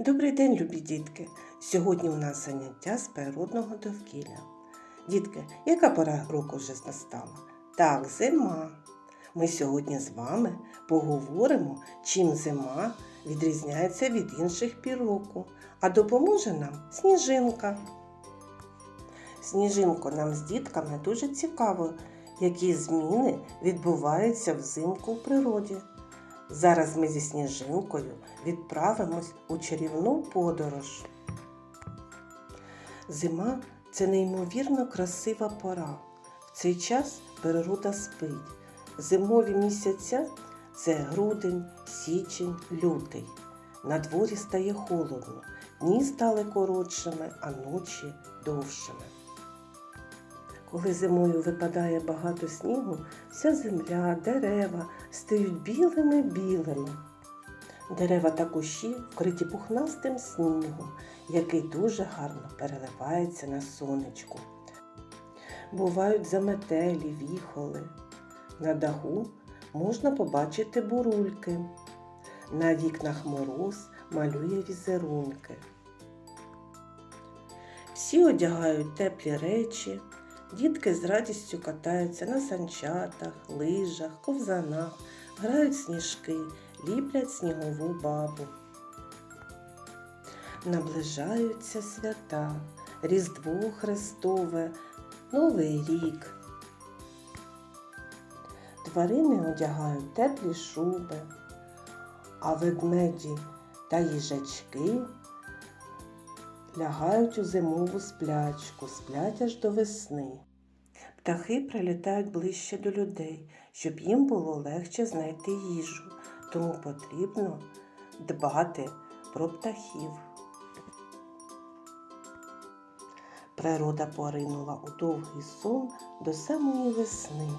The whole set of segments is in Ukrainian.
Добрий день, любі дітки! Сьогодні у нас заняття з природного довкілля. Дітки, яка пора року вже настала? Так, зима. Ми сьогодні з вами поговоримо, чим зима відрізняється від інших пір року, а допоможе нам сніжинка. Сніжинко, нам з дітками дуже цікаво, які зміни відбуваються взимку в природі. Зараз ми зі сніжинкою відправимось у чарівну подорож. Зима це неймовірно красива пора. В цей час природа спить. Зимові місяця це грудень, січень, лютий. На дворі стає холодно, дні стали коротшими, а ночі довшими. Коли зимою випадає багато снігу, вся земля, дерева стають білими-білими. Дерева та кущі вкриті пухнастим снігом, який дуже гарно переливається на сонечку. Бувають заметелі, віхоли. На даху можна побачити бурульки. На вікнах мороз малює візерунки. Всі одягають теплі речі, Дітки з радістю катаються на санчатах, лижах, ковзанах, грають сніжки, ліплять снігову бабу. Наближаються свята, Різдво Христове, Новий рік. Тварини одягають теплі шуби, а ведмеді та їжачки лягають у зимову сплячку, сплять аж до весни. Птахи прилітають ближче до людей, щоб їм було легше знайти їжу, тому потрібно дбати про птахів. Природа поринула у довгий сон до самої весни.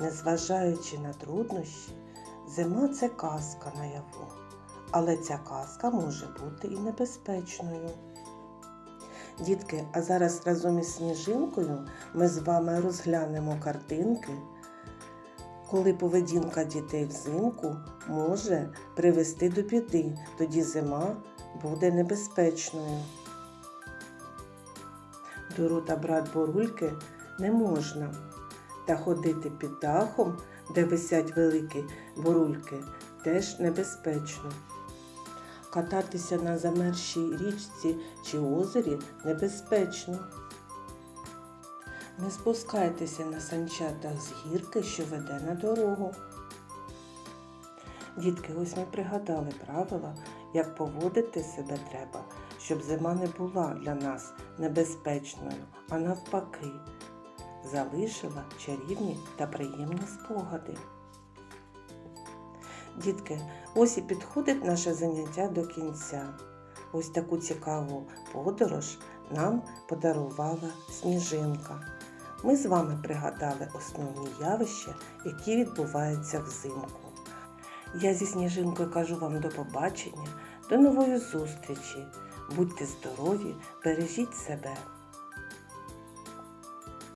Незважаючи на труднощі, зима це казка наяву, але ця казка може бути і небезпечною. Дітки, а зараз разом із сніжинкою ми з вами розглянемо картинки, коли поведінка дітей взимку може привести до біди, тоді зима буде небезпечною. До рота брат борульки не можна, та ходити під дахом, де висять великі борульки, теж небезпечно. Кататися на замерзшій річці чи озері небезпечно. Не спускайтеся на санчатах з гірки, що веде на дорогу. Дітки, ось ми пригадали правила, як поводити себе треба, щоб зима не була для нас небезпечною, а навпаки, залишила чарівні та приємні спогади. Дітки, ось і підходить наше заняття до кінця. Ось таку цікаву подорож нам подарувала сніжинка. Ми з вами пригадали основні явища, які відбуваються взимку. Я зі сніжинкою кажу вам до побачення, до нової зустрічі. Будьте здорові, бережіть себе.